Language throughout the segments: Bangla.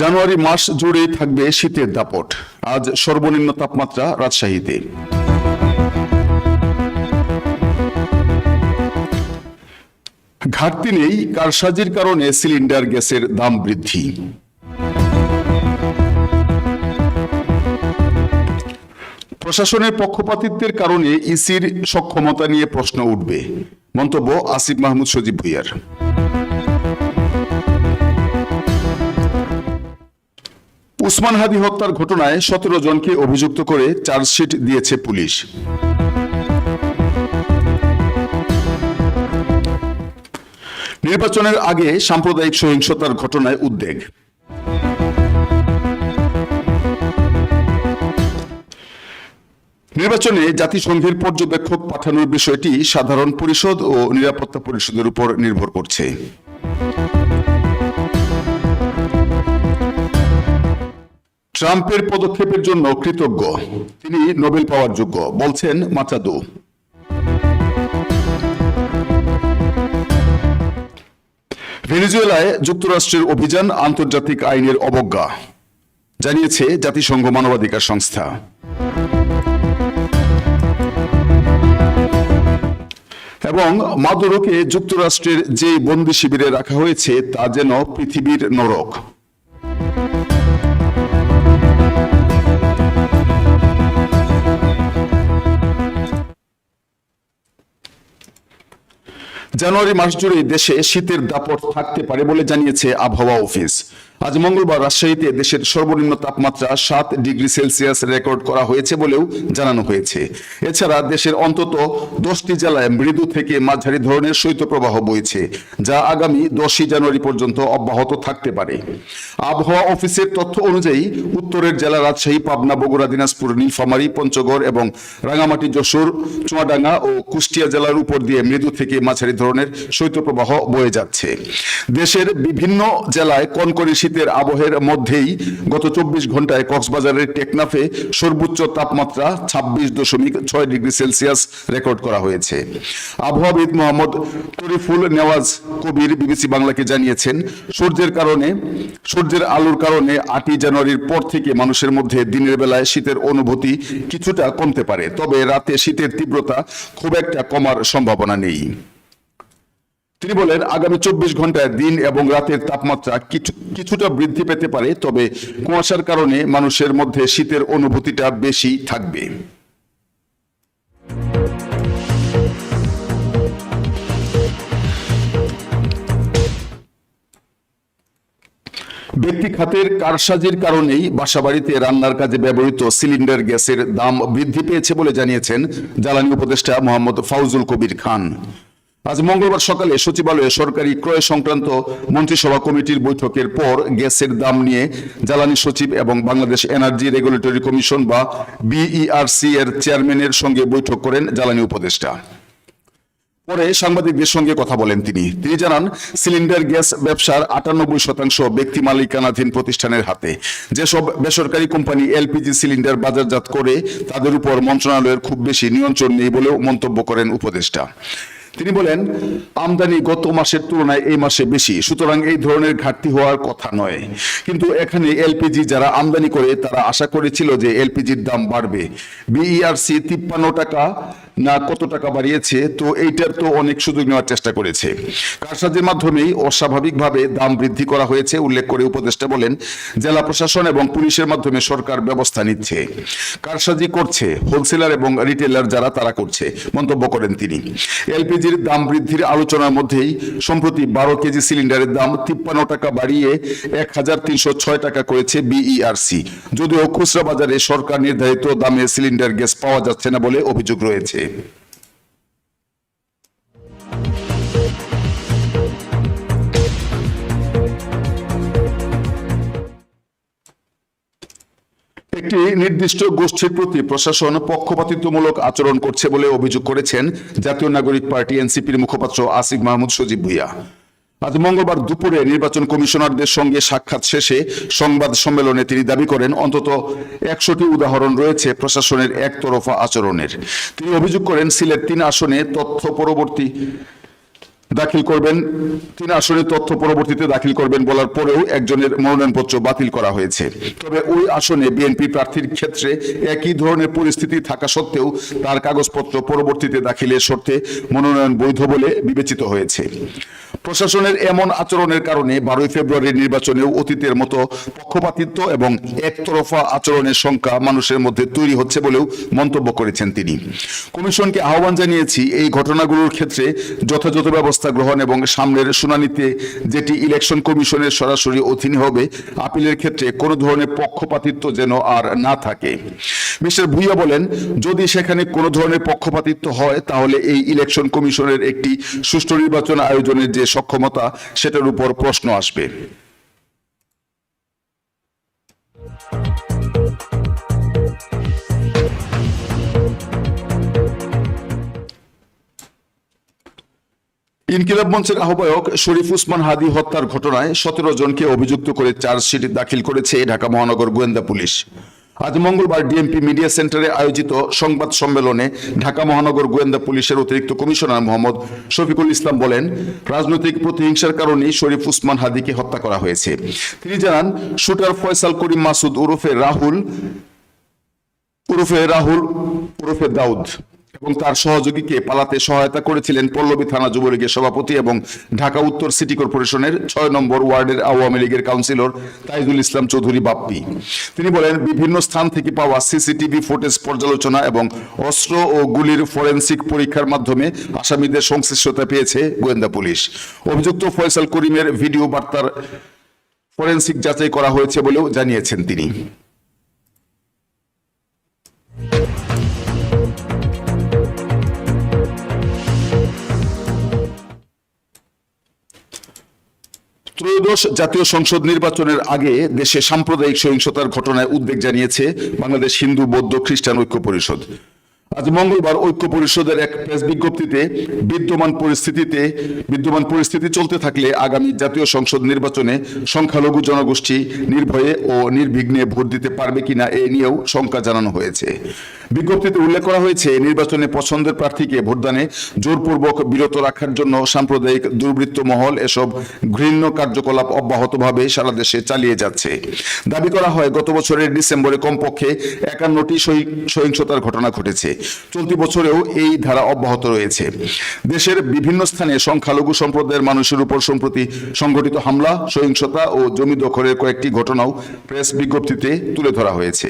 জানুয়ারি মাস জুড়ে থাকবে শীতের দাপট। আজ সর্বনিম্ন তাপমাত্রা রাজশাহীতে। ঘাটতি নেই, কারসাজির কারণে সিলিন্ডার গ্যাসের দাম বৃদ্ধি। প্রশাসনের পক্ষপাতিত্বের কারণে ইসির সক্ষমতা নিয়ে প্রশ্ন উঠবে। মন্তব্য আসিফ মাহমুদ সজীব ভুইয়ার। উসমান হাদি হত্যার ঘটনায় সতেরো জনকে অভিযুক্ত করে চার্জশিট দিয়েছে পুলিশ। নির্বাচনের আগে সাম্প্রদায়িক সহিংসতার ঘটনায় উদ্বেগ। নির্বাচনে জাতিসংঘের পর্যবেক্ষক পাঠানোর বিষয়টি সাধারণ পরিষদ ও নিরাপত্তা পরিষদের উপর নির্ভর করছে। ট্রাম্পের পদক্ষেপের জন্য কৃতজ্ঞ। তিনি নোবেল পাওয়ার যোগ্য। বলছেন মাচাদো। ভেনেজুয়েলায় যুক্তরাষ্ট্রের অভিযান আন্তর্জাতিক আইনের অবজ্ঞা, জানিয়েছে জাতিসংঘ মানবাধিকার সংস্থা। এবং মাদুরোকে যুক্তরাষ্ট্রের যে বন্দি শিবিরে রাখা হয়েছে, তা যেন পৃথিবীর নরক। জানুয়ারি মাস জুড়ে দেশে শীতের দাপট থাকতে পারে বলে জানিয়েছে আবহাওয়া অফিস। আজ মঙ্গলবার রাজশাহীতে দেশের সর্বনিম্ন তাপমাত্রা সাত ডিগ্রি সেলসিয়াস রেকর্ড করা হয়েছে বলেও জানানো হয়েছে। এছাড়া দেশের অন্তত দশটি জেলায় মৃদু থেকে মাঝারি ধরনের শৈত্যপ্রবাহ বইছে, যা আগামী দশই জানুয়ারি পর্যন্ত অব্যাহত থাকতে পারে। আবহাওয়া অফিসের তথ্য অনুযায়ী, উত্তরের জেলা রাজশাহী, পাবনা, বগুড়া, দিনাজপুর, নীলফামারী, পঞ্চগড় এবং রাঙামাটি যশোর, চুয়াডাঙ্গা ও কুষ্টিয়া জেলার উপর দিয়ে মৃদু থেকে মাঝারি ধরনের শৈত্যপ্রবাহ বয়ে যাচ্ছে। দেশের বিভিন্ন জেলায় কনকনে শীতের আবহের মধ্যেই গত চব্বিশ ঘন্টায় কক্সবাজারের টেকনাফে সর্বোচ্চ তাপমাত্রা ছাব্বিশ দশমিক ছয় ডিগ্রি সেলসিয়াস রেকর্ড করা হয়েছে। আবহাওয়াবিদ মোহাম্মদ তরিফুল নেওয়াজ কবির বিবিসি বাংলাকে জানিয়েছেন, সূর্যের কারণে, সূর্যের আলোর কারণে আটই জানুয়ারির পর থেকে মানুষের মধ্যে দিনের বেলায় শীতের অনুভূতি কিছুটা কমতে পারে। তবে রাতে শীতের তীব্রতা খুব একটা কমার সম্ভাবনা নেই। তিনি বলেন, আগামী চব্বিশ ঘন্টায় দিন এবং রাতের তাপমাত্রা কিছু, কিছুটা বৃদ্ধি পেতে পারে, তবে কুয়াশার কারণে মানুষের মধ্যে শীতের অনুভূতিটা বেশি থাকবে। ব্যক্তি খাতের কারসাজির কারণেই বাসাবাড়িতে রান্নার কাজে ব্যবহৃত সিলিন্ডার গ্যাসের দাম বৃদ্ধি পেয়েছে বলে জানিয়েছেন জ্বালানি উপদেষ্টা মোহাম্মদ ফাউজুল কবির খান। আজ মঙ্গলবার সকালে সচিবালয়ে সরকারি ক্রয় সংক্রান্ত মন্ত্রিসভা কমিটির বৈঠকের পর গ্যাসের দাম নিয়ে জ্বালানি সচিব এবং বাংলাদেশ এনার্জি রেগুলেটরি কমিশন বা বিইআরসি এর চেয়ারম্যানের সঙ্গে বৈঠক করেন জ্বালানি উপদেষ্টা। পরে সাংবাদিকদের সঙ্গে কথা বলেন তিনি। তিনি জানান, সিলিন্ডার গ্যাস ব্যবসার আটানব্বই শতাংশ ব্যক্তি মালিকানাধীন প্রতিষ্ঠানের হাতে। যেসব বেসরকারি কোম্পানি এলপিজি সিলিন্ডার বাজারজাত করে, তাদের উপর মন্ত্রণালয়ের খুব বেশি নিয়ন্ত্রণ নেই বলেও মন্তব্য করেন উপদেষ্টা। তিনি বলেন, আমদানি গত মাসের তুলনায় এই মাসে বেশি, সুতরাং এই ধরনের ঘাটতি হওয়ার কথা নয়। কিন্তু এখানে এলপিজি যারা আমদানি করে, তারা আশা করেছিল যে এলপিজির দাম বাড়বে। বিইআরসি তিপ্পান্ন টাকা না কত টাকা বাড়িয়েছে, তো এইটার তো অনেক সুযোগ নেওয়ার চেষ্টা করেছে। কারসাজির মাধ্যমেই অস্বাভাবিকভাবে দাম বৃদ্ধি করা হয়েছে, উল্লেখ করে উপদেষ্টা বলেন, জেলা প্রশাসন এবং পুলিশের মাধ্যমে সরকার ব্যবস্থা নিচ্ছে। কারসাজি করছে, হোলসেলার এবং রিটেলার যারা, তারা করছে, মন্তব্য করেন তিনি। এলপিজির দাম বৃদ্ধির আলোচনার মধ্যেই সম্প্রতি বারো কেজি সিলিন্ডারের দাম তিপ্পান্ন টাকা বাড়িয়ে এক হাজার তিনশো ছয় টাকা করেছে বিইআরসি। যদিও খুচরা বাজারে সরকার নির্ধারিত দামে সিলিন্ডার গ্যাস পাওয়া যাচ্ছে না বলে অভিযোগ রয়েছে। দেবে একটি নির্দিষ্ট গোষ্ঠীর প্রতি প্রশাসন পক্ষপাতিত্বমূলক আচরণ করছে বলে অভিযোগ করেছেন জাতীয় নাগরিক পার্টি এনসিপির মুখপাত্র আসিফ মাহমুদ সজীব ভুইয়া। আজ মঙ্গলবার দুপুরে নির্বাচন কমিশনারদের সঙ্গে সাক্ষাৎ শেষে সংবাদ সম্মেলনে তিনি দাবি করেন, অন্তত একশোটি উদাহরণ রয়েছে প্রশাসনের একতরফা আচরণের। তিনি অভিযোগ করেন, সিলেট তিন আসনে তথ্য পরবর্তী দাখিল করবেন, তিন আসনে তথ্য পরবর্তীতে দাখিল করবেন বলার পরেও একজনের মনোনয়নপত্র বাতিল করা হয়েছে। তবে ওই আসনে বিএনপি প্রার্থীর ক্ষেত্রে একই ধরনের পরিস্থিতি থাকা সত্ত্বেও তার কাগজপত্র পরবর্তীতে দাখিলের শর্তে মনোনয়ন বৈধ বলে বিবেচিত হয়েছে। প্রশাসনের এমন আচরণের কারণে বারোই ফেব্রুয়ারির নির্বাচনেও অতীতের মতো পক্ষপাতিত্ব এবং একতরফা আচরণের সংখ্যা মানুষের মধ্যে তৈরি হচ্ছে বলেও মন্তব্য করেছেন তিনি। কমিশনকে আহ্বান জানিয়েছি, এই ঘটনাগুলোর ক্ষেত্রে যথাযথ ব্যবস্থা গ্রহণ এবং সামনের শুনানিতে যেটি ইলেকশন কমিশনের সরাসরি অধীনে হবে, আপিলের ক্ষেত্রে কোনো ধরনের পক্ষপাতিত্ব যেন আর না থাকে। মিস্টার ভুইয়া বলেন, যদি সেখানে কোনো ধরনের পক্ষপাতিত্ব হয়, তাহলে এই ইলেকশন কমিশনের একটি সুষ্ঠু নির্বাচন আয়োজনের যে সক্ষমতা, সেটার উপর প্রশ্ন আসবে। ইনকিলাব মঞ্চের আহ্বায়ক শরীফ উসমান হাদি হত্যার ঘটনায় সতেরো জনকে অভিযুক্ত করে চার্জশিট দাখিল করেছে ঢাকা মহানগর গোয়েন্দা পুলিশ। আজ মঙ্গলবার ডিএমপি মিডিয়া সেন্টারে আয়োজিত সংবাদ সম্মেলনে ঢাকা মহানগর গোয়েন্দা পুলিশের অতিরিক্ত কমিশনার মোহাম্মদ শফিকুল ইসলাম বলেন, রাজনৈতিক প্রতিহিংসার কারণেই শরীফ উসমান হাদিকে হত্যা করা হয়েছে। তিনি জানান, শুটার ফয়সাল করিম মাসুদ ওরফে রাহুল ওরফে রাহুল ওরফে দাউদ। এবং তার সহযোগীকে পালাতে সহায়তা করেছিলেন পল্লবী থানা যুবলীগের সভাপতি এবং ঢাকা উত্তর সিটি কর্পোরেশনের ছয় নম্বর ওয়ার্ডের আওয়ামী লীগের কাউন্সিলর তাইজুল ইসলাম চৌধুরী বাপ্পি। তিনি বলেন, বিভিন্ন স্থান থেকে পাওয়া সিসিটিভি ফুটেজ পর্যালোচনা এবং অস্ত্র ও গুলির ফরেন্সিক পরীক্ষার মাধ্যমে আসামিদের সংশ্লিষ্টতা পেয়েছে গোয়েন্দা পুলিশ। অভিযুক্ত ফয়সাল করিমের ভিডিও বার্তার ফরেন্সিক যাচাই করা হয়েছে বলেও জানিয়েছেন তিনি। ত্রয়োদশ জাতীয় সংসদ নির্বাচনের আগে দেশে সাম্প্রদায়িক সহিংসতার ঘটনায় উদ্বেগ জানিয়েছে বাংলাদেশ হিন্দু বৌদ্ধ খ্রিস্টান ঐক্য পরিষদ। আজ মঙ্গলবার ঐক্য পরিষদের এক প্রেস বিজ্ঞপ্তিতে বিদ্যমান পরিস্থিতিতে, বিদ্যমান পরিস্থিতি চলতে থাকলে আগামী জাতীয় সংসদ নির্বাচনে সংখ্যালঘু জনগোষ্ঠী নির্ভয়ে ও নির্বিঘ্নে ভোট দিতে পারবে কিনা এ নিয়েও শঙ্কা জানানো হয়েছে। বিজ্ঞপ্তিতে উল্লেখ করা হয়েছে, নির্বাচনে পছন্দের প্রার্থীকে ভোটদানে জোরপূর্বক বিরত রাখার জন্য সাম্প্রদায়িক দুর্বৃত্ত মহল এসব ঘৃণ্য কার্যকলাপ অব্যাহতভাবে সারা দেশে চালিয়ে যাচ্ছে। দাবি করা হয়, গত বছরের ডিসেম্বরে কমপক্ষে একান্নটি সহি- সহিংসতার ঘটনা ঘটেছে। চলতি বছরেও এই ধারা অব্যাহত রয়েছে। দেশের বিভিন্ন স্থানে সংখ্যালঘু সম্প্রদায়ের মানুষের উপর সম্প্রতি সংঘটিত হামলা, সহিংসতা ও জমি দখলের কয়েকটি ঘটনাও প্রেস বিজ্ঞপ্তিতে তুলে ধরা হয়েছে।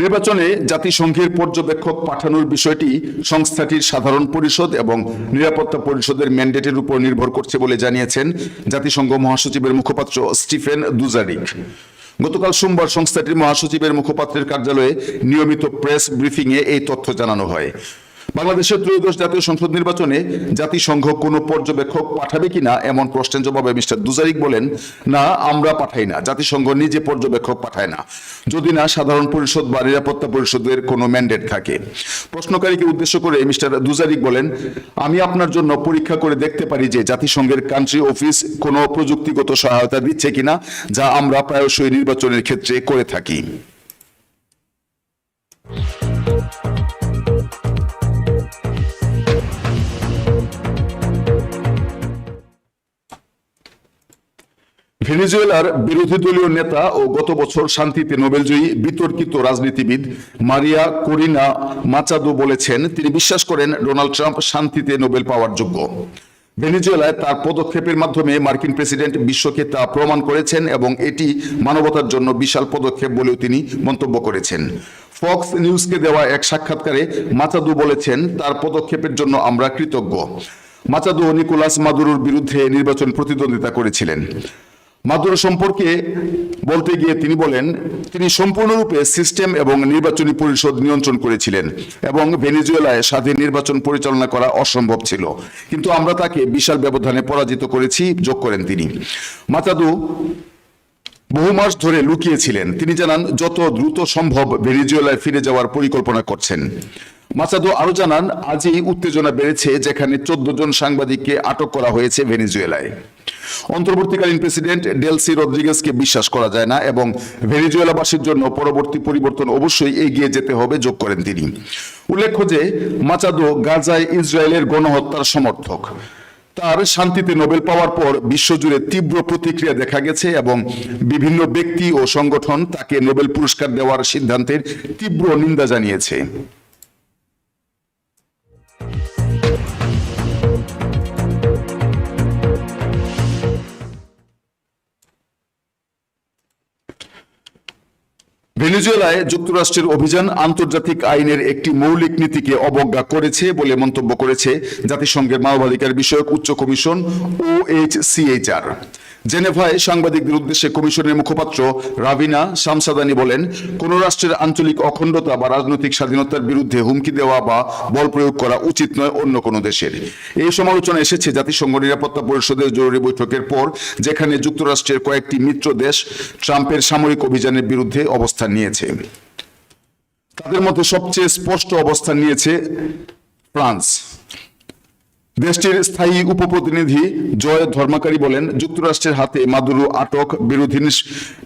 নির্বাচনে জাতিসংঘের পর্যবেক্ষক পাঠানোর বিষয়টি সংস্থাটির সাধারণ পরিষদ এবং নিরাপত্তা পরিষদের ম্যান্ডেটের উপর নির্ভর করছে বলে জানিয়েছেন জাতিসংঘ মহাসচিবের মুখপাত্র স্টিফেন দুজারিক। গতকাল সোমবার সংস্থাটির মহাসচিবের মুখপাত্রের কার্যালয়ে নিয়মিত প্রেস ব্রিফিংয়ে এই তথ্য জানানো হয়। বাংলাদেশের ত্রয়োদশ জাতীয় সংসদ নির্বাচনে জাতিসংঘ কোনো পর্যবেক্ষক পাঠাবে কিনা এমন প্রশ্নের জবাবে মিস্টার দুজারিক বলেন, না, আমরা পাঠাই না। জাতিসংঘ নিজে পর্যবেক্ষক পাঠায় না। যদি না, সাধারণ পরিষদ বা নিরাপত্তা পরিষদের কোনো ম্যান্ডেট থাকে। প্রশ্নকারীকে উদ্দেশ্য করে মিস্টার দুজারিক বলেন, আমি আপনার জন্য পরীক্ষা করে দেখতে পারি যে জাতিসংঘের কান্ট্রি অফিস কোনো প্রযুক্তিগত সহায়তা দিচ্ছে কিনা, যা আমরা প্রায়শই নির্বাচনের ক্ষেত্রে করে থাকি। ভেনেজুয়েলার বিরোধী দলীয় নেতা ও গত বছর শান্তিতে নোবেলজয়ী বিতর্কিত রাজনীতিবিদ মারিয়া করিনা মাচাদো বলেছেন, তিনি বিশ্বাস করেন ডোনাল্ড ট্রাম্প শান্তিতে নোবেল পাওয়ার যোগ্য। ভেনেজুয়েলায় তার পদক্ষেপের মাধ্যমে মার্কিন প্রেসিডেন্ট বিশ্বকে তা প্রমাণ করেছেন এবং এটি মানবতার জন্য বিশাল পদক্ষেপ বলেও তিনি মন্তব্য করেছেন। ফক্স নিউজকে দেওয়া এক সাক্ষাৎকারে মাচাদু বলেছেন, তার পদক্ষেপের জন্য আমরা কৃতজ্ঞ। মাচাদু নিকোলাস মাদুরোর বিরুদ্ধে নির্বাচন প্রতিদ্বন্দ্বিতা করেছিলেন। মাদুরো সম্পর্কে বলতে গিয়ে তিনি বলেন, তিনি সম্পূর্ণরূপে সিস্টেম এবং নির্বাচনী পরিষদ নিয়ন্ত্রণ করেছিলেন এবং ভেনেজুয়েলায় স্বাধীন নির্বাচন পরিচালনা করা অসম্ভব ছিল। কিন্তু আমরা তাকে বিশাল ব্যবধানে পরাজিত করেছি, যোগ করেন তিনি। মাতাদু বহু মাস ধরে লুকিয়েছিলেন। তিনি জানান, যত দ্রুত সম্ভব ভেনিজুয়েলায় ফিরে যাওয়ার পরিকল্পনা করছেন। মাসাদো আরও জানান, আজই উত্তেজনা বেড়েছে যেখানে চোদ্দ জন সাংবাদিককে আটক করা হয়েছে ভেনেজুয়েলায়। অন্তর্বর্তীকালীন প্রেসিডেন্ট ডেলসি রদ্রিগেজকে বিশ্বাস করা যায় না এবং ভেনেজুয়েলাবাসীর জন্য পরবর্তী পরিবর্তন অবশ্যই এগিয়ে যেতে হবে, যোগ করেন তিনি। উল্লেখ্য যে মাচাদো গাজায় ইসরায়েলের গণহত্যার সমর্থক। তার শান্তিতে নোবেল পাওয়ার পর বিশ্বজুড়ে তীব্র প্রতিক্রিয়া দেখা গেছে এবং বিভিন্ন ব্যক্তি ও সংগঠন তাকে নোবেল পুরস্কার দেওয়ার সিদ্ধান্তের তীব্র নিন্দা জানিয়েছে। ভেনেজুয়েলায় যুক্তরাষ্ট্রের অভিযান আন্তর্জাতিক আইনের একটি মৌলিক নীতিকে অবজ্ঞা করেছে বলে মন্তব্য করেছে জাতিসংঘের মানবাধিকার বিষয়ক উচ্চ কমিশন, ওএইচসিএইচআর। জেনেভায় সাংবাদিকদের উদ্দেশ্যে কমিশনের মুখপাত্র রাভিনা শামসাদানি বলেন, কোন রাষ্ট্রের আঞ্চলিক অখণ্ডতা বা রাজনৈতিক স্বাধীনতার বিরুদ্ধে হুমকি দেওয়া বা বল প্রয়োগ করা উচিত নয় অন্য কোনো দেশের। এই সমালোচনা এসেছে জাতিসংঘ নিরাপত্তা পরিষদের জরুরি বৈঠকের পর, যেখানে যুক্তরাষ্ট্রের কয়েকটি মিত্র দেশ ট্রাম্পের সামরিক অভিযানের বিরুদ্ধে অবস্থান নিয়েছে। তাদের মধ্যে সবচেয়ে স্পষ্ট অবস্থান নিয়েছে ফ্রান্স। দেশটির স্থায়ী উপপ্রতিনিধি জয় ধর্মাকারী বলেন, যুক্তরাষ্ট্রের হাতে মাদুরু আটক, বিরোধী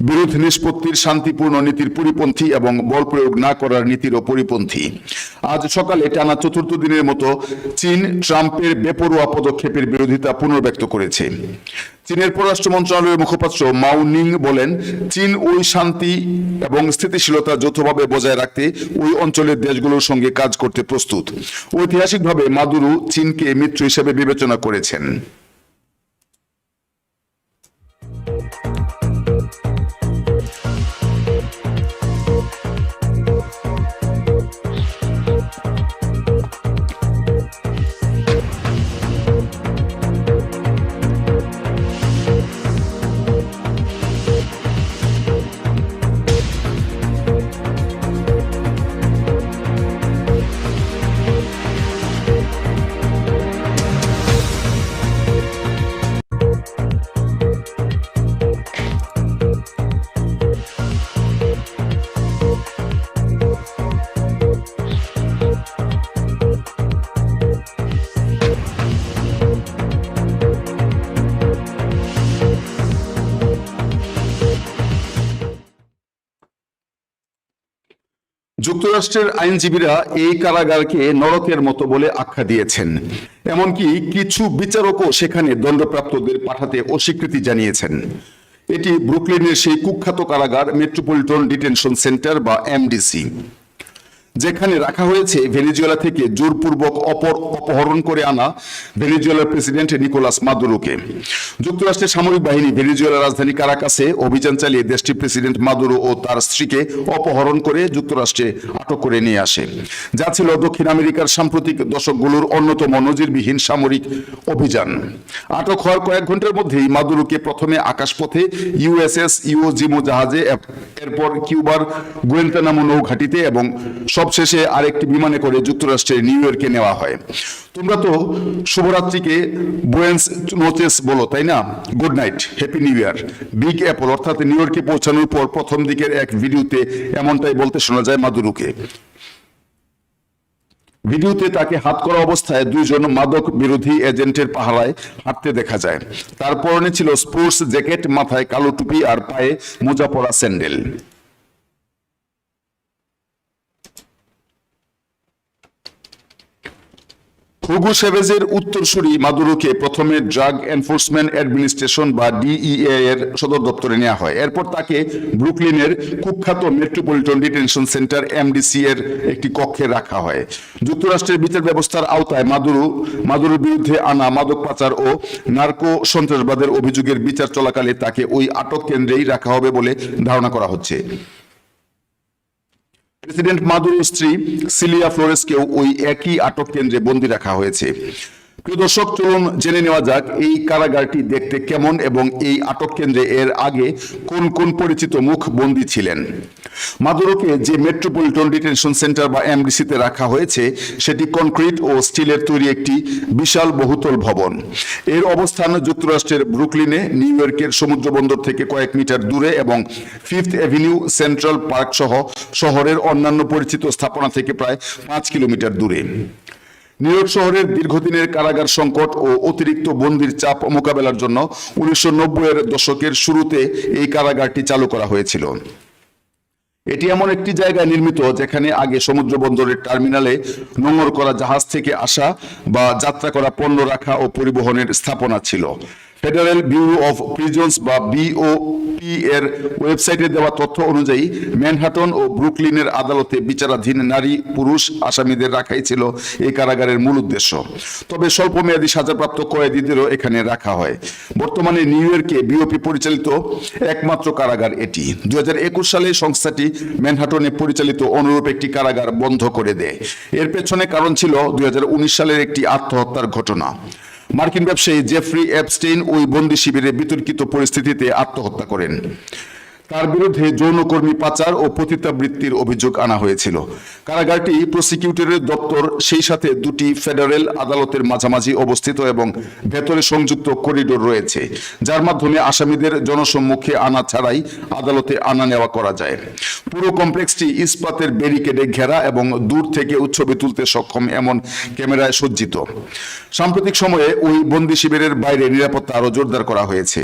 বিরোধ নিষ্পত্তির শান্তিপূর্ণ নীতির পরিপন্থী এবং বল প্রয়োগ না করার নীতিরও পরিপন্থী। আজ সকালে টানা চতুর্থ দিনের মতো চীন ট্রাম্পের বেপরোয়া পদক্ষেপের বিরোধিতা পুনর্ব্যক্ত করেছে। চীনের পররাষ্ট্র মন্ত্রণালয়ের মুখপাত্র মাও নিং বলেন, চীন ওই শান্তি এবং স্থিতিশীলতা যৌথভাবে বজায় রাখতে ওই অঞ্চলের দেশগুলোর সঙ্গে কাজ করতে প্রস্তুত। ঐতিহাসিকভাবে মাদুরু চীনকে মিত্র হিসেবে বিবেচনা করেছেন। যুক্তরাষ্ট্রের আইনজীবীরা এই কারাগারকে নরকের মতো বলে আখ্যা দিয়েছেন। এমনকি কিছু বিচারকও সেখানে দণ্ডপ্রাপ্তদের পাঠাতে অস্বীকৃতি জানিয়েছেন। এটি ব্রুকলিনের সেই কুখ্যাত কারাগার মেট্রোপলিটন ডিটেনশন সেন্টার বা এমডিসি। যেখানে রাখা হয়েছে ভেনেজুয়েলা থেকে জোরপূর্বক অপর অপহরণ করে আনা ভেনেজুয়েলার প্রেসিডেন্ট নিকোলাস মাদুরোকে। যুক্তরাষ্ট্রের সামরিক বাহিনী ভেনেজুয়েলার রাজধানী কারাকাসে অভিযান চালিয়ে দেশটির প্রেসিডেন্ট মাদুরো ও তার স্ত্রীকে অপহরণ করে যুক্তরাষ্ট্রে আটক করে নিয়ে আসে। যা ছিল দক্ষিণ আমেরিকার সাম্প্রতিক দশকগুলোর অন্যতম নজিরবিহীন সামরিক অভিযান। আটক হওয়ার কয়েক ঘণ্টার মধ্যেই মাদুরোকে প্রথমে আকাশপথে ইউএসএস ইউজিমো জাহাজে এরপর কিউবার, গুয়েন্তানামো নৌঘাটিতে এবং সবশেষে আরেকটি বিমানে করে যুক্তরাষ্ট্রের নিউ ইয়র্কে নেওয়া হয়। তোমরা তো শুভরাত্রিকে বুয়েন্স নোচেস বলো, তাই না? Good night happy new year big apple অর্থাৎ নিউ ইয়র্কে পৌঁছানোর পর প্রথম দিকের এক ভিডিওতে এমনটাই বলতে শোনা যায় মাদুরুকে। ভিডিওতে তাকে হাত করা অবস্থায় দুইজন মাদক বিরোধী এজেন্টের পাহারায় হাঁটতে দেখা যায়। তার পরনে ছিল স্পোর্টস জ্যাকেট, মাথায় কালো টুপি আর পায়ে মোজা পরা স্যান্ডেল। হুগো সেভেজের উত্তরসূরি মাদুরোকে প্রথমে ড্রাগ এনফোর্সমেন্ট অ্যাডমিনিস্ট্রেশন বা ডিইএ এর সদর দপ্তরে নেওয়া হয়। এরপর তাকে ব্রুকলিনের কুখ্যাত মেট্রোপলিটন ডিটেনশন সেন্টার এমডিসি এর একটি কক্ষে রাখা হয়। যুক্তরাষ্ট্রের বিচার ব্যবস্থার আওতায় মাদুরো, মাদুরোর বিরুদ্ধে আনা মাদক পাচার ও নার্কো সন্ত্রাসবাদের অভিযোগের বিচার চলাকালে তাকে ওই আটক কেন্দ্রেই রাখা হবে বলে ধারণা করা হচ্ছে। প্রেসিডেন্ট মাদুরোর স্ত্রী সিলিয়া ফ্লোরেসকেও ওই একই আটক কেন্দ্রে বন্দী রাখা হয়েছে। প্রিয় দর্শক, চলুন জেনে নেওয়া যাক এই কারাগারটি দেখতে কেমন এবং এই আটক কেন্দ্রে এর আগে কোন কোন পরিচিত মুখ বন্দী ছিলেন? মাদুরোকে যে মেট্রোপলিটন ডিটেনশন সেন্টার বা এমডিসিতে রাখা হয়েছে, সেটি কনক্রিট ও স্টিলের তৈরি একটি বিশাল বহুতল ভবন। এর অবস্থান যুক্তরাষ্ট্রের ব্রুকলিনে, নিউ ইয়র্কের সমুদ্র বন্দর থেকে কয়েক মিটার দূরে এবং ফিফথ অ্যাভিনিউ সেন্ট্রাল পার্ক সহ শহরের অন্যান্য পরিচিত স্থাপনা থেকে প্রায় পাঁচ কিলোমিটার দূরে। নিউ শহরের দীর্ঘদিনের কারাগার সংকট ও অতিরিক্ত বন্দির চাপ মোকাবেলার জন্য উনিশশো এর দশকের শুরুতে এই কারাগারটি চালু করা হয়েছিল। এটি এমন একটি জায়গায় নির্মিত যেখানে আগে সমুদ্র বন্দরের টার্মিনালে নোংর করা জাহাজ থেকে আসা বা যাত্রা করা পণ্য রাখা ও পরিবহনের স্থাপনা ছিল। ফেডারেল ব্যুরো অফ প্রিজনস বা বিওপি এর ওয়েবসাইটে দেওয়া তথ্য অনুযায়ী, ম্যানহাটন ও ব্রুকলিনের আদালতে বিচারাধীন নারী, পুরুষ, আসামিদের রাখাই ছিল এই কারাগারের মূল উদ্দেশ্য। তবে স্বল্প স্বল্পমেয়াদী সাজাপ্রাপ্ত কয়েদিদেরও এখানে রাখা হয়। বর্তমানে নিউ ইয়র্কে বিওপি পরিচালিত একমাত্র কারাগার এটি। দুই হাজার একুশ সালে সংস্থাটি ম্যানহাটনে পরিচালিত অনুরূপ একটি কারাগার বন্ধ করে দেয়। এর পেছনে কারণ ছিল দুই হাজার উনিশ সালের একটি আত্মহত্যার ঘটনা। মার্কিন ব্যবসায়ী জেফ্রি অ্যাপস্টেইন ওই বন্দি শিবিরে বিতর্কিত পরিস্থিতিতে আত্মহত্যা করেন। তার বিরুদ্ধে যৌনকর্মী পাচার ও পতিতাবৃত্তির অভিযোগ আনা হয়েছিল। কারাগারটি প্রসিকিউটরের দপ্তর, সেই সাথে দুটি ফেডারেল আদালতের মাঝামাঝি অবস্থিত এবং ভেতরে সংযুক্ত করিডোর রয়েছে, যার মাধ্যমে আসামিদের জনসম্মুখে আনা ছাড়াই আদালতে আনা নেওয়া করা যায়। পুরো কমপ্লেক্সটি ইস্পাতের ব্যারিকেডে ঘেরা এবং দূর থেকে উৎসবে তুলতে সক্ষম এমন ক্যামেরায় সজ্জিত। সাম্প্রতিক সময়ে ওই বন্দি শিবিরের বাইরে নিরাপত্তা আরও জোরদার করা হয়েছে।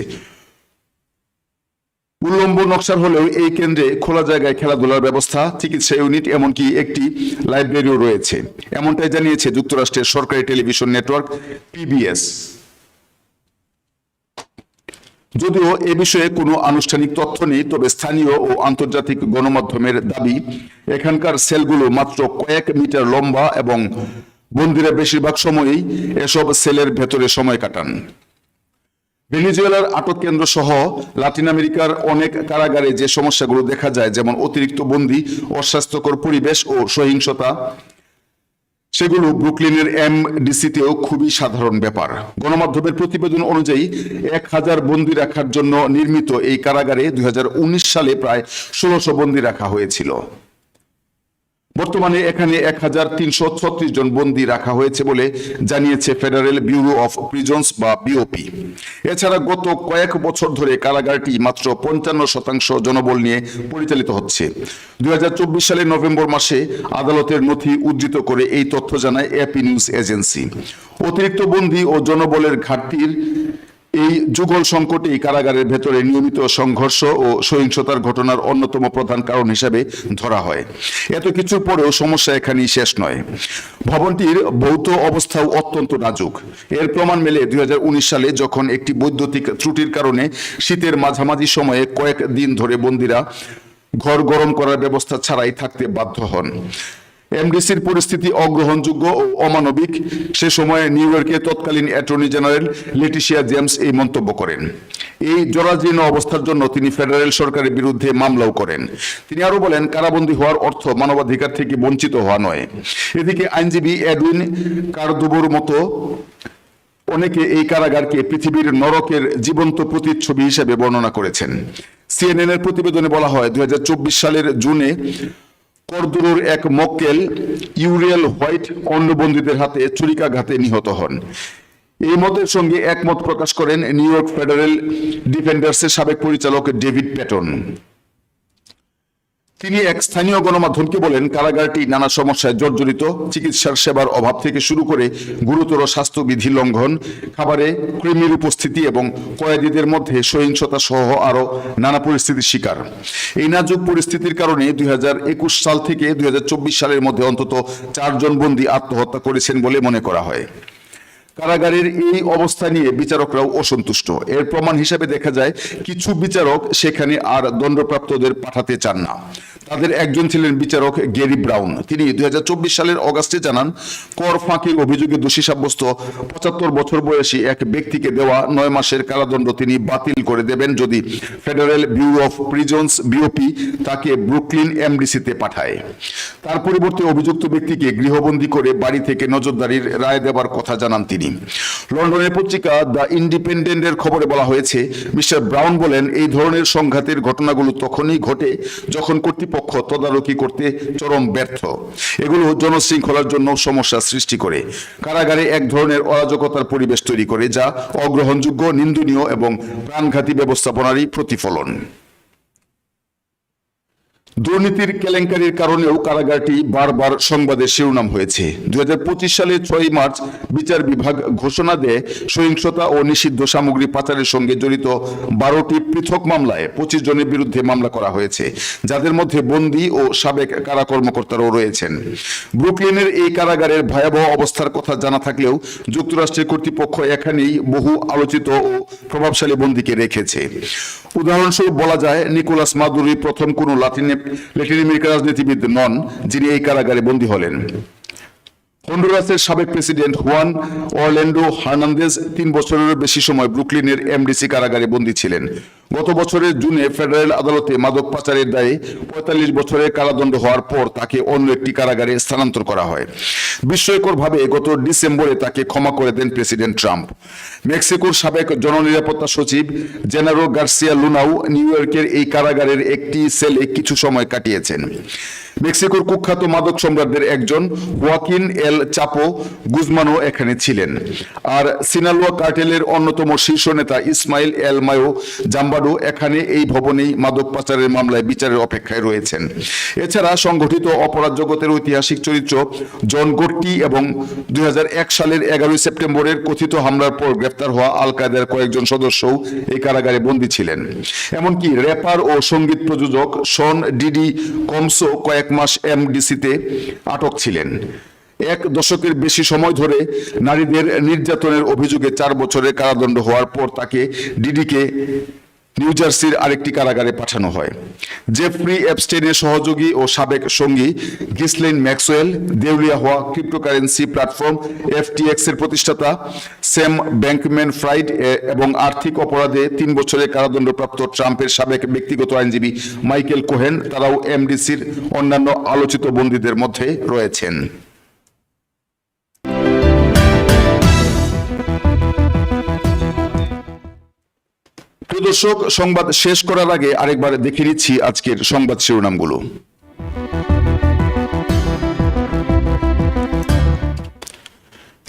উল্লম্ব নকশার হলেও এই কেন্দ্রে খোলা জায়গায় খেলাধুলার ব্যবস্থা, চিকিৎসা ইউনিট, এমনকি একটি লাইব্রেরিও রয়েছে। এমনটাই জানিয়েছে যুক্তরাষ্ট্রের সরকারি টেলিভিশন নেটওয়ার্ক পিবিএস যদিও এ বিষয়ে কোনো আনুষ্ঠানিক তথ্য নেই, তবে স্থানীয় ও আন্তর্জাতিক গণমাধ্যমের দাবি, এখানকার সেলগুলো মাত্র কয়েক মিটার লম্বা এবং বন্দিরা বেশিরভাগ সময়ই এসব সেলের ভেতরে সময় কাটান। ভেনিজুয়েলার আটক কেন্দ্র সহ লাতিন আমেরিকার অনেক কারাগারে যে সমস্যাগুলো দেখা যায়, যেমন অতিরিক্ত বন্দি, অস্বাস্থ্যকর পরিবেশ ও সহিংসতা, সেগুলো ব্রুকলিনের এমডিসিতেও খুবই সাধারণ ব্যাপার। গণমাধ্যমের প্রতিবেদন অনুযায়ী, এক হাজার বন্দি রাখার জন্য নির্মিত এই কারাগারে দুই হাজার উনিশ সালে প্রায় ষোলোশো বন্দি রাখা হয়েছিল। বর্তমানে এখানে এক হাজার তিনশো ছত্রিশ জন বন্দী রাখা হয়েছে বলে জানিয়েছে ফেডারেল ব্যুরো অফ প্রিজনস বা বিওপি। এছাড়া গত কয়েক বছর ধরে কারাগারটি মাত্র পঞ্চান্ন শতাংশ জনবল নিয়ে পরিচালিত হচ্ছে। দুই হাজার চব্বিশ সালের নভেম্বর মাসে আদালতের নথি উদ্ধৃত করে এই তথ্য জানায় এপি নিউজ এজেন্সি। অতিরিক্ত বন্দী ও জনবলের ঘাটতির এই যুগল সংকটেই কারাগারের ভেতরে নিয়মিত সংঘর্ষ ও সহিংসতার ঘটনার অন্যতম প্রধান কারণ হিসেবে ধরা হয়। এত কিছুর পরেও সমস্যা এখানেই শেষ নয়। ভবনটির ভৌত অবস্থাও অত্যন্ত নাজুক। এর প্রমাণ মেলে দুই হাজার উনিশ সালে যখন একটি বৈদ্যুতিক ত্রুটির কারণে শীতের মাঝামাঝি সময়ে কয়েক দিন ধরে বন্দিরা ঘর গরম করার ব্যবস্থা ছাড়াই থাকতে বাধ্য হন। এমডিসির পরিস্থিতি অগ্রহণযোগ্য ও অমানবিক। সে সময়ে নিউ ইয়র্কের তৎকালীন অ্যাটর্নি জেনারেল লেটিশিয়া জেমস এই মন্তব্য করেন। এই জরাজীর্ণ অবস্থার জন্য তিনি ফেডারেল সরকারের বিরুদ্ধে মামলাও করেন। তিনি আরও বলেন, কারাবন্দী হওয়ার অর্থ মানবাধিকার থেকে বঞ্চিত হওয়া নয়। এদিকে আইনজীবী এডউইন কার্দোবোর মতো অনেকে এই কারাগারকে পৃথিবীর নরকের জীবন্ত প্রতিচ্ছবি হিসেবে বর্ণনা করেছেন। সিএনএন এর প্রতিবেদনে বলা হয়, দুই হাজার চব্বিশ সালের জুনে করদুরুর এক মক্কেল ইউরিয়াল হোয়াইট অন্নবন্দীদের হাতে ছুরিকাঘাতে নিহত হন। এই মতের সঙ্গে একমত প্রকাশ করেন নিউ ইয়র্ক ফেডারেল ডিফেন্ডার্সের সাবেক পরিচালক ডেভিড প্যাটন। তিনি এক স্থানীয় গণমাধ্যমকে বলেন, কারাগারটি নানা সমস্যায় জর্জরিত, চিকিৎসার সেবার অভাব থেকে শুরু করে গুরুতর স্বাস্থ্যবিধি লঙ্ঘন, খাবারে কৃমির উপস্থিতি এবং কয়েদিদের মধ্যে সহিংসতা সহ আরও নানা পরিস্থিতির শিকার। এই নাজুক পরিস্থিতির কারণে দুই হাজার একুশ সাল থেকে দুই হাজার চব্বিশ সালের মধ্যে অন্তত চারজন বন্দী আত্মহত্যা করেছেন বলে মনে করা হয়। কারাগারের এই অবস্থা নিয়ে বিচারকরাও অসন্তুষ্ট। এর প্রমাণ হিসাবে দেখা যায়, কিছু বিচারক সেখানে আর দণ্ডপ্রাপ্তদের পাঠাতে চান না। তাদের একজন ছিলেন বিচারক গেরি ব্রাউন। তিনি দুই হাজার চব্বিশ সালের অগাস্টে জানান, কর ফাঁকির অভিযোগে দোষী সাব্যস্ত পঁচাত্তর বছর বয়সী এক ব্যক্তিকে দেওয়া নয় মাসের কারাদণ্ড তিনি বাতিল করে দেবেন যদি Federal Bureau of Prisons, BOP, তাকে ব্রুকলিন এমডিসিতে পাঠায়। তার পরিবর্তে অভিযুক্ত ব্যক্তিকে গৃহবন্দী করে বাড়ি থেকে নজরদারির রায় দেবার কথা জানান তিনি। লন্ডনের পত্রিকা দ্য ইন্ডিপেন্ডেন্টের খবরে বলা হয়েছে, মিস্টার ব্রাউন বলেন, এই ধরনের সংঘাতের ঘটনাগুলো তখনই ঘটে যখন কর্তৃপক্ষ তদারকি করতে চরম ব্যর্থ। এগুলো জনশৃঙ্খলার জন্য সমস্যা সৃষ্টি করে। কারাগারে এক ধরনের অরাজকতার পরিবেশ তৈরি করে যা অগ্রহণযোগ্য, নিন্দনীয় এবং প্রাণঘাতী ব্যবস্থাপনারই প্রতিফলন। দুর্নীতির কেলেঙ্কারির কারণেও কারাগারটি বারবার সংবাদের শিরোনাম হয়েছে। দুই সালে ছয় মার্চ বিচার বিভাগ ঘোষণা দেয়, সহিংসতা ও নিষিদ্ধ সামগ্রী পাচারের সঙ্গে জড়িত বারোটি পৃথক মামলায় পঁচিশ জনের বিরুদ্ধে মামলা করা হয়েছে, যাদের মধ্যে বন্দী ও সাবেক কারা কর্মকর্তারাও রয়েছেন। ব্রুকলিনের এই কারাগারের ভয়াবহ অবস্থার কথা জানা থাকলেও যুক্তরাষ্ট্রের কর্তৃপক্ষ এখানেই বহু আলোচিত ও প্রভাবশালী বন্দীকে রেখেছে। উদাহরণস্বরূপ বলা যায়, নিকোলাস মাদুরি প্রথম কোন লাতিন ল্যাটিন আমেরিকার রাজনীতিবিদ নন যিনি এই কারাগারে বন্দী হলেন। হন্ডুরাসের সাবেক প্রেসিডেন্ট হুয়ান অরল্যান্ডো হার্নান্দেজ তিন বছরেরও বেশি সময় ব্রুকলিনের এমডিসি কারাগারে বন্দী ছিলেন। গত বছরের জুনে ফেডারেল আদালতে মাদক পাচারের দায়ে পঁয়তাল্লিশ বছরের কারাদণ্ড হওয়ার পর তাকে অন্য একটি কারাগারে স্থানান্তর করা হয়। বিস্ময়করভাবে গত ডিসেম্বরে তাকে ক্ষমা করে দেন প্রেসিডেন্ট ট্রাম্প। মেক্সিকোর সাবেক জননিরাপত্তা সচিব জেনারো গার্সিয়া লুনাও নিউ ইয়র্কের এই কারাগারের একটি সেলে কিছু সময় কাটিয়েছেন। মেক্সিকোর কুখ্যাত মাদক সম্রাটদের একজন, ওয়াকিন এল চাপো গুজমানো এখানে ছিলেন। আর সিনালোয়া কার্টেলের অন্যতম শীর্ষ নেতা ইসমাইল এল মায়ো জাম্বাডো এখানে এই ভবনেই মাদক পাচারের মামলায় বিচারের অপেক্ষায় রয়েছেন। এছাড়া সংগঠিত অপরাধ জগতের ঐতিহাসিক চরিত্র জন গোট্টি এবং দুই হাজার এক সালের এগারোই সেপ্টেম্বরের কথিত হামলার পর গ্রেফতার হওয়া আল কায়দার কয়েকজন সদস্যও এই কারাগারে বন্দী ছিলেন। এমনকি র্যাপার ও সংগীত প্রযোজক শন ডিডি কমসো কয়েক মাস এমডিসিতে আটক ছিলেন। এক দশকের বেশি সময় ধরে নারীদের নির্যাতনের অভিযোগে চার বছরের কারাদণ্ড হওয়ার পর তাকে ডিডিকে নিউ জার্সির আরেকটি কারাগারে পাঠানো হয়। জেফ্রি অ্যাপস্টেনের সহযোগী ও সাবেক সঙ্গী গিসলেন ম্যাক্সওয়েল, দেউলিয়া হওয়া ক্রিপ্টোকারেন্সি প্ল্যাটফর্ম এফটিএক্স এর প্রতিষ্ঠাতা স্যাম ব্যাংকম্যান ফ্রাইড এবং আর্থিক অপরাধে তিন বছরের কারাদণ্ডপ্রাপ্ত ট্রাম্পের সাবেক ব্যক্তিগত আইনজীবী মাইকেল কোহেন, তারাও এমডিসির অন্যান্য আলোচিত বন্দীদের মধ্যে রয়েছেন। দর্শক, সংবাদ শেষ করার আগে আরেকবার দেখে নিচ্ছি আজকের সংবাদ শিরোনামগুলো।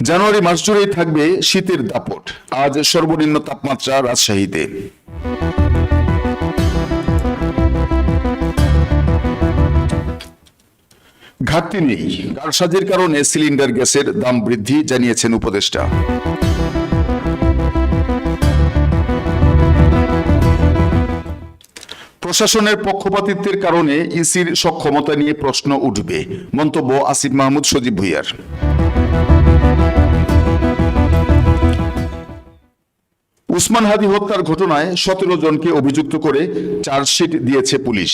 জানুয়ারি মাস জুড়েই থাকবে শীতের দাপট। আজ সর্বনিম্ন তাপমাত্রা রাজশাহীতে। ঘাটতি নেই। কারসাজির কারণে সিলিন্ডার গ্যাসের দাম বৃদ্ধি জানিয়েছেন উপদেষ্টা। প্রশাসনের পক্ষপাতিত্বের কারণে ইসির সক্ষমতা নিয়ে প্রশ্ন উঠবে। মন্তব্য আসিফ মাহমুদ, সজীব ভুইয়ার। উসমান হাদি হত্যার ঘটনায় সতেরো জনকে অভিযুক্ত করে চার্জশিট দিয়েছে পুলিশ।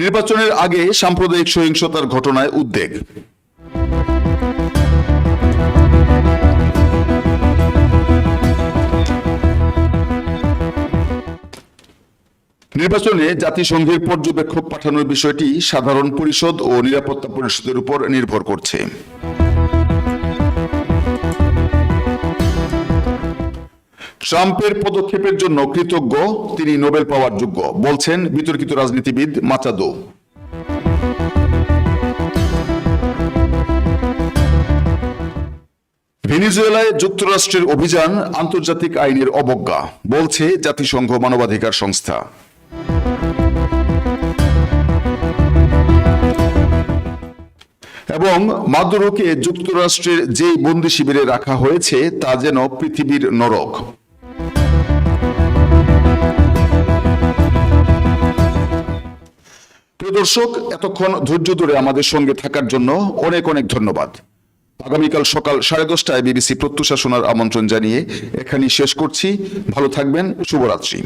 নির্বাচনের আগে সাম্প্রদায়িক সহিংসতার ঘটনায় উদ্বেগ। নির্বাচনে জাতিসংঘের পর্যবেক্ষক পাঠানোর বিষয়টি সাধারণ পরিষদ ও নিরাপত্তা পরিষদের উপর নির্ভর করছে। ট্রাম্পের পদক্ষেপের জন্য কৃতজ্ঞ, তিনি নোবেল পাওয়ার যোগ্য, বলছেন বিতর্কিত রাজনীতিবিদ মাচাদো। ভেনিজুয়েলায় যুক্তরাষ্ট্রের অভিযান আন্তর্জাতিক আইনের অবজ্ঞা, বলছে জাতিসংঘ মানবাধিকার সংস্থা। এবং মাদুরোকে যুক্তরাষ্ট্রের যেই বন্দি শিবিরে রাখা হয়েছে, তা যেন পৃথিবীর নরক। প্রিয় দর্শক, এতক্ষণ ধৈর্য ধরে আমাদের সঙ্গে থাকার জন্য অনেক অনেক ধন্যবাদ। আগামীকাল সকাল সাড়ে দশটায় বিবিসি প্রত্যুষা শোনার আমন্ত্রণ জানিয়ে এখানেই শেষ করছি। ভালো থাকবেন, শুভরাত্রি।